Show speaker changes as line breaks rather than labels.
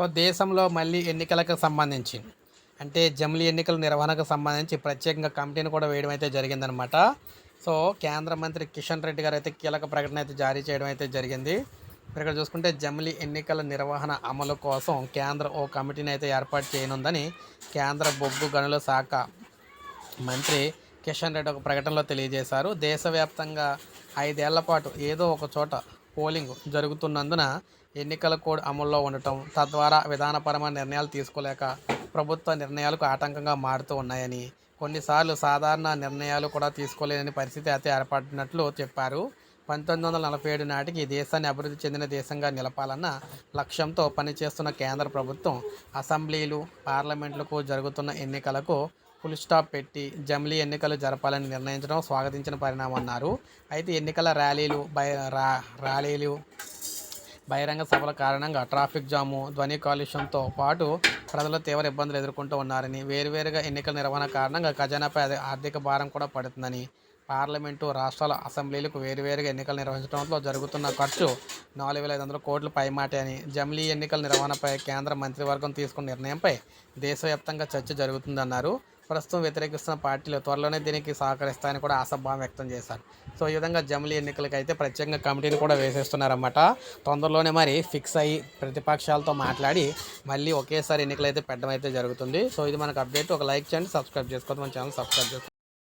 So దేశంలో మళ్ళీ ఎన్నికలకు సంబంధించి అంటే జమిలీ ఎన్నికల నిర్వహణకు సంబంధించి ప్రత్యేకంగా కమిటీని కూడా వేయడం అయితే జరిగిందనమాట. సో కేంద్ర మంత్రి కిషన్ రెడ్డి గారు అయితే కీలక ప్రకటన అయితే జారీ చేయడం అయితే జరిగింది. మీరు ఇక్కడ చూసుకుంటే జమిలీ ఎన్నికల నిర్వహణ అమలు కోసం కేంద్ర ఓ కమిటీని అయితే ఏర్పాటు చేయనుందని కేంద్ర బొగ్గు గనుల శాఖ మంత్రి కిషన్ రెడ్డి ఒక ప్రకటనలో తెలియజేశారు. దేశవ్యాప్తంగా ఐదేళ్ళ పాటు ఏదో ఒక చోట పోలింగ్ జరుగుతున్నందున ఎన్నికల కోడ్ అమల్లో ఉండటం తద్వారా విధానపరమైన నిర్ణయాలు తీసుకోలేక ప్రభుత్వ నిర్ణయాలకు ఆటంకంగా మారుతూ ఉన్నాయని కొన్నిసార్లు సాధారణ నిర్ణయాలు కూడా తీసుకోలేని పరిస్థితి అయితే ఏర్పడినట్లు చెప్పారు. పంతొమ్మిది వందల నలభై ఏడు నాటికి దేశాన్ని అభివృద్ధి చెందిన దేశంగా నిలపాలన్న లక్ష్యంతో పనిచేస్తున్న కేంద్ర ప్రభుత్వం అసెంబ్లీలు పార్లమెంట్లకు జరుగుతున్న ఎన్నికలకు ఫుల్ స్టాప్ పెట్టి జమిలీ ఎన్నికలు జరపాలని నిర్ణయించడం స్వాగతించిన పరిణామం అన్నారు. అయితే ఎన్నికల ర్యాలీలు బై రా ర్యాలీలు బహిరంగ సభల కారణంగా ట్రాఫిక్ జాము ధ్వని కాలుష్యంతో పాటు ప్రజలు తీవ్ర ఇబ్బందులు ఎదుర్కొంటూ ఉన్నారని వేరువేరుగా ఎన్నికల నిర్వహణ కారణంగా ఖజానాపై అదే ఆర్థిక భారం కూడా పడుతుందని పార్లమెంటు రాష్ట్రాల అసెంబ్లీలకు వేరువేరుగా ఎన్నికలు నిర్వహించడంలో జరుగుతున్న ఖర్చు నాలుగు వేల ఐదు వందల కోట్లు పైమాటే అని జమిలీ ఎన్నికల నిర్వహణపై కేంద్ర మంత్రివర్గం తీసుకున్న నిర్ణయంపై దేశవ్యాప్తంగా చర్చ జరుగుతుందన్నారు. ప్రస్తుతం వ్యతిరేకిస్తున్న పార్టీలు త్వరలోనే దీనికి సహకరిస్తాయని కూడా ఆశాభావం వ్యక్తం చేశారు. సో ఈ విధంగా జమిలీ ఎన్నికలకు అయితే ప్రత్యేకంగా కమిటీని కూడా వేసేస్తున్నారన్నమాట. తొందరలోనే మరి ఫిక్స్ అయ్యి ప్రతిపక్షాలతో మాట్లాడి మళ్ళీ ఒకేసారి ఎన్నికలు అయితే పెట్టడం అయితే జరుగుతుంది. సో ఇది మనకు అప్డేట్. ఒక లైక్ చేయండి సబ్స్క్రైబ్ చేసుకోవద్దు. మన ఛానల్ సబ్స్క్రైబ్ చేసుకోండి.